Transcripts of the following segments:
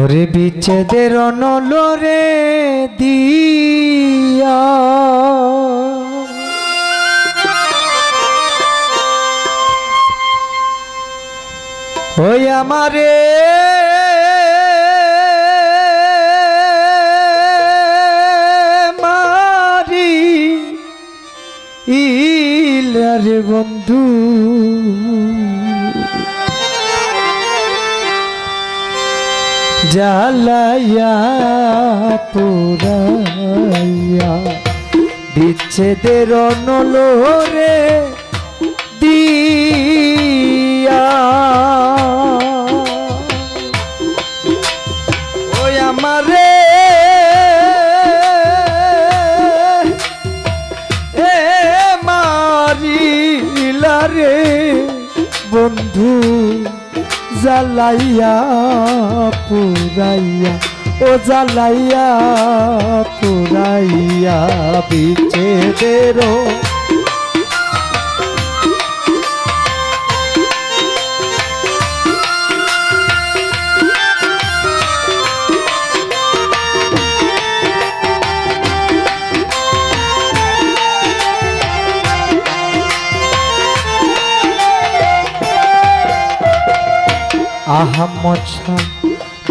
ওরে বিচ্ছেদের অনলরে দিয়া। ওই আমারে মারি ইলারে বন্ধু। জ্বালাইয়া পুরাইয়া। বিচ্ছেদের অনলোরে দিয়া। ওই আমারে এ মারিলা রে বন্ধু। জ্বালাইয়া পুরাইয়া ও জ্বালাইয়া পুরাইয়া বিচ্ছেদেরও আহাম্মছা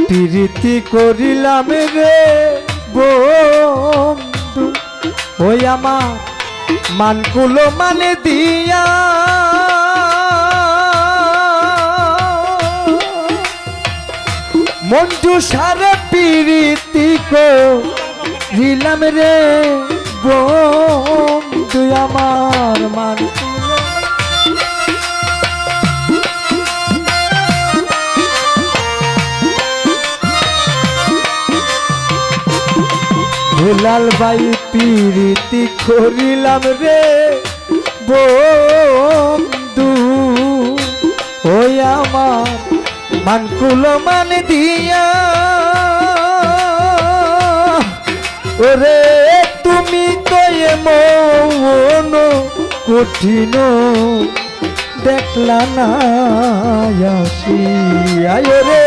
প্রীতি করিলাম রে বন্ধু। ওই আমার মানকুলো মানে দিয়া। মঞ্জু সারে প্রীতি করিলাম রে বন্ধু আমার মানকুলো দুলাল বাই পিরিতি করিলাম রে বন্ধু। ওই আমার মানকুলো মান দিয়া। ওরে তুমি তো এমন কঠিন দেখলা না আসিয়া রে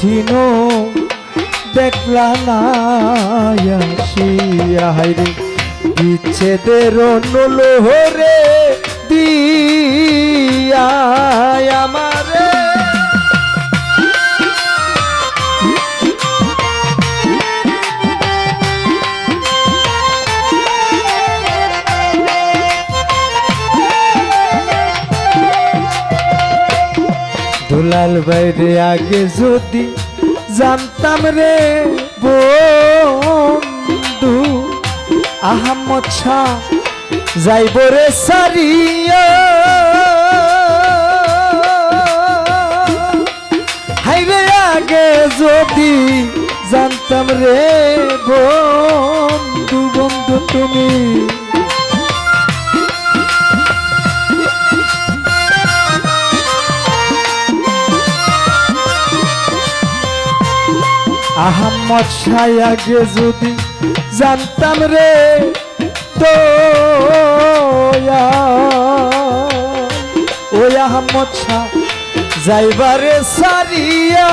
কঠিন। দেখলা না হাইরে বিচ্ছেদের নলোহরে দিয়া আমারে। দুলাল বাইরে আগে যদি জানতাম রে বন্ধু, আহমদ শাহ যাইব রে হাইরে, আগে যদি জানতাম রে বন্ধু বন্ধু তুমি আহম্মদ শাহ আগে যদি জানতাম রে তো ওই আহম্মদ শাহ যাইবারে সারিয়া,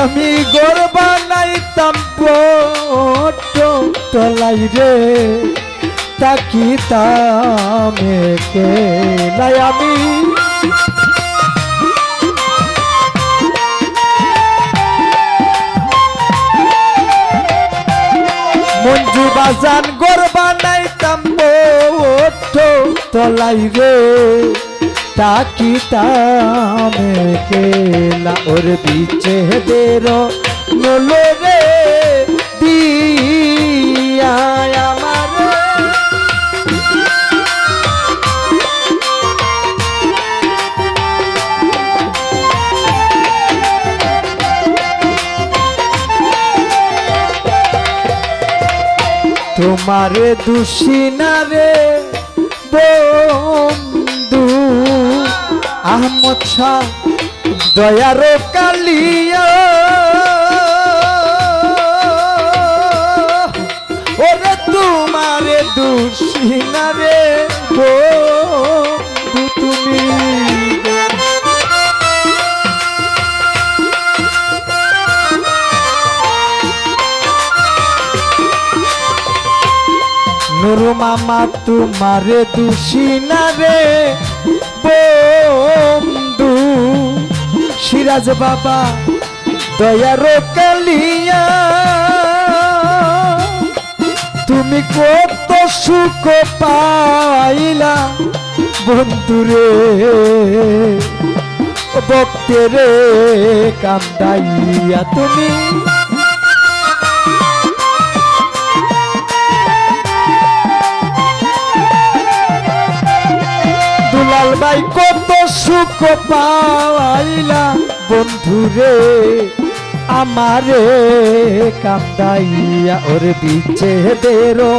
আমি গড় বানাইতাম তলাই রে। তাকিতাম কে নাই আমি। মঞ্জু বাজান গোর বানাইতাম তলাই রে। তাকিতাম কেলা ওর বিচে দের নলো রে। দিয়া তোমারে দুষিনারে বন্ধু। আহমদ দয়ার কালিয়া। ওরে তোমারে দুষিনারে বন্ধু। নুরু মামা তোমারে দোষী না রে বন্ধু। সিরাজ বাবা দয়ার কালিয়া তুমি কত সুখ পাইলা বন্ধুরে ভক্তেরে কান্দাইয়া তুমি ভাই কত সুখ পাইলা বন্ধুরে আমারে কান্দাইয়া ওর বিচে দেরো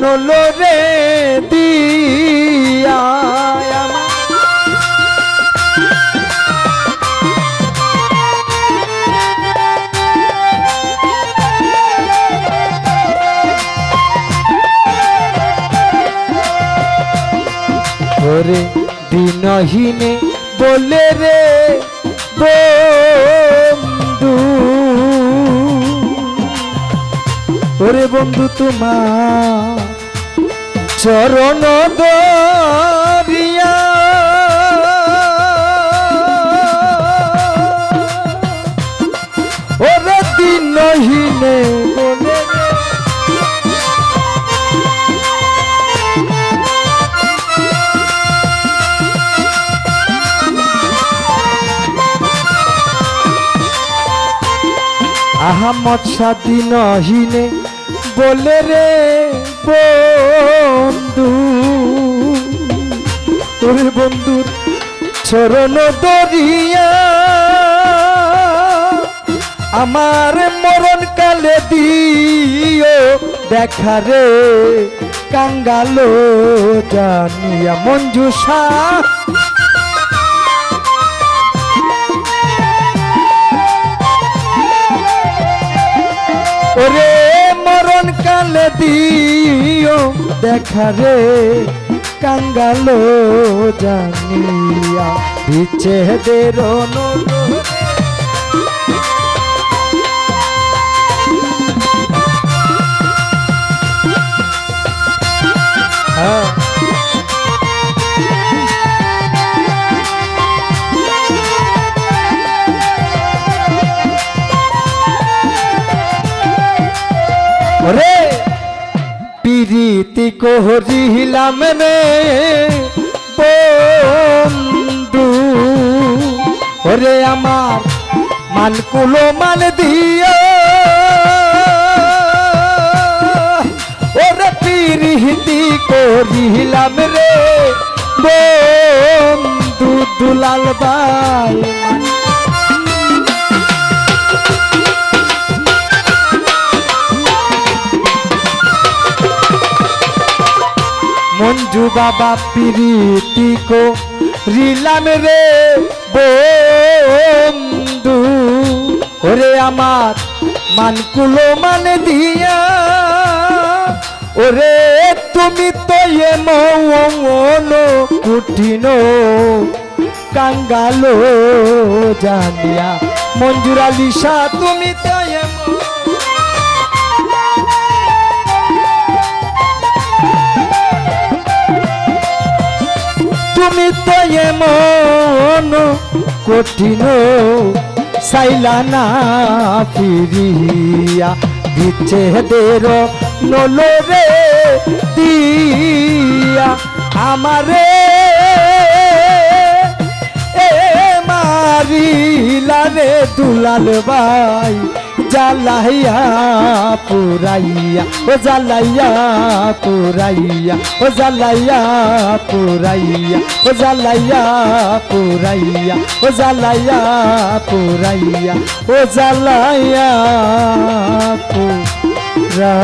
নলরে দিয়া আমার। ওরে দিনহীনে বলে রে বন্ধু। ওরে বন্ধু তোমার চরণ দরিয়া ওরে দিনহীনে বলে আহমদ স্বাধীন হিনে বলে রে বন্ধু, ওরে বন্ধুর চরণ দরিয়া, আমার মরণ কালে দিও, দেখা রে কাঙ্গালো জানিয়া মঞ্জুষা। দিও দেখা রে কাঙ্গালো জানিয়া। বিচে দের ওরে! পিরিতি কোহরিলাম মে বন্ধু। ওরে আমার মানকুলো মান দিও। ওরে পিরিতি করিলাম রে বন্ধু দুলাল বাই মঞ্জু বাবা পিরিতি কো, রিলাম রে বন্ধু। ওরে আমার মানকুলো মান দিয়া, ওরে তুমি তো এ মন কুঠিন কাঙ্গালো জানিয়া। মঞ্জুরা লিসা তুমি তো তুমি তো এমন কঠিন সাইলা না ফিরিয়া বিচ্ছেদের নলরে দিয়া আমারে মারিলা রে দুলাল ভাই, জ্বালাইয়া পুরাইয়া, ও জ্বালাইয়া পুরাইয়া, ও জ্বালাইয়া পুরাইয়া, ও জ্বালাইয়া পুরাইয়া, ও জ্বালাইয়া পুরাইয়া, ও জ্বালাইয়া পুরাইয়া।